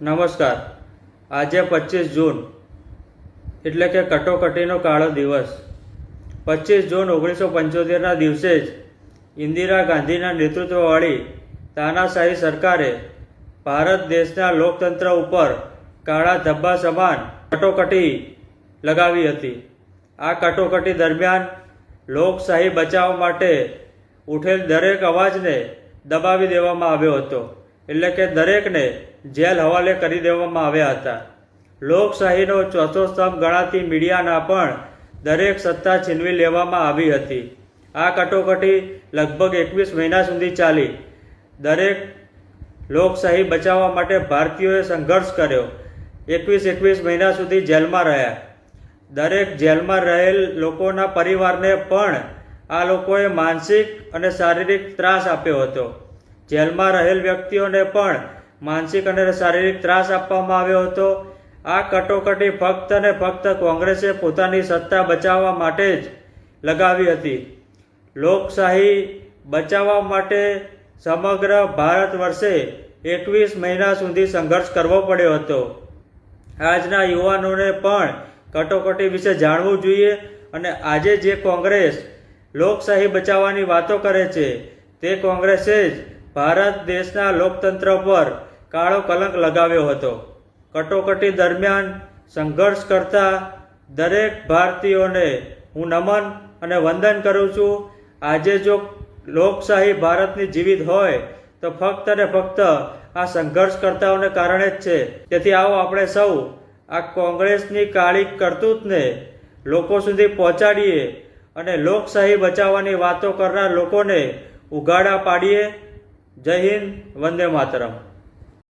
નમસ્કાર. આજે પચીસ જૂન, એટલે કે કટોકટીનો કાળો દિવસ. પચીસ જૂન ઓગણીસો પંચોતેરના દિવસે જ ઇન્દિરા ગાંધીના નેતૃત્વવાળી તાનાશાહી સરકારે ભારત દેશના લોકતંત્ર ઉપર કાળા ધબ્બા સમાન કટોકટી લગાવી હતી. આ કટોકટી દરમિયાન લોકશાહી બચાવ માટે ઉઠેલ દરેક અવાજને દબાવી દેવામાં આવ્યો હતો. એટલે કે દરેકને જેલ હવાલે કરી દેવામાં આવ્યા હતા. લોકશાહીનો ચોથો સ્તંભ ગણાતી મીડિયાના પણ દરેક સત્તા છીનવી લેવામાં આવી હતી. આ કટોકટી લગભગ એકવીસ મહિના સુધી ચાલી. દરેક લોકશાહી બચાવવા માટે ભારતીયોએ સંઘર્ષ કર્યો. એકવીસ એકવીસ મહિના સુધી જેલમાં રહ્યા. દરેક જેલમાં રહેલ લોકોના પરિવારને પણ આ લોકોએ માનસિક અને શારીરિક ત્રાસ આપ્યો હતો. જેલમાં રહેલ વ્યક્તિઓને પણ માનસિક અને શારીરિક ત્રાસ આપવામાં આવ્યો હતો. આ કટોકટી ફક્ત અને ફક્ત કોંગ્રેસે પોતાની સત્તા બચાવવા માટે જ લગાવી હતી. લોકશાહી બચાવવા માટે સમગ્ર ભારત વર્ષે એકવીસ મહિના સુધી સંઘર્ષ કરવો પડ્યો હતો. આજના યુવાનોને પણ કટોકટી વિશે જાણવું જોઈએ અને આજે જે કોંગ્રેસ લોકશાહી બચાવવાની વાતો કરે છે, તે કોંગ્રેસે જ ભારત દેશના લોકતંત્ર પર કાળો કલંક લગાવ્યો હતો. કટોકટી દરમિયાન સંઘર્ષ કરતા દરેક ભારતીયોને હું નમન અને વંદન કરું છું. આજે જો લોકશાહી ભારતની જીવિત હોય, તો ફક્ત ને ફક્ત આ સંઘર્ષકર્તાઓને કારણે જ છે. તેથી આવો આપણે સૌ આ કોંગ્રેસની કાળી કરતૂતને લોકો સુધી પહોંચાડીએ અને લોકશાહી બચાવવાની વાતો કરનાર લોકોને ઉઘાડા પાડીએ. જય હિન્દ વંદે માતરમ.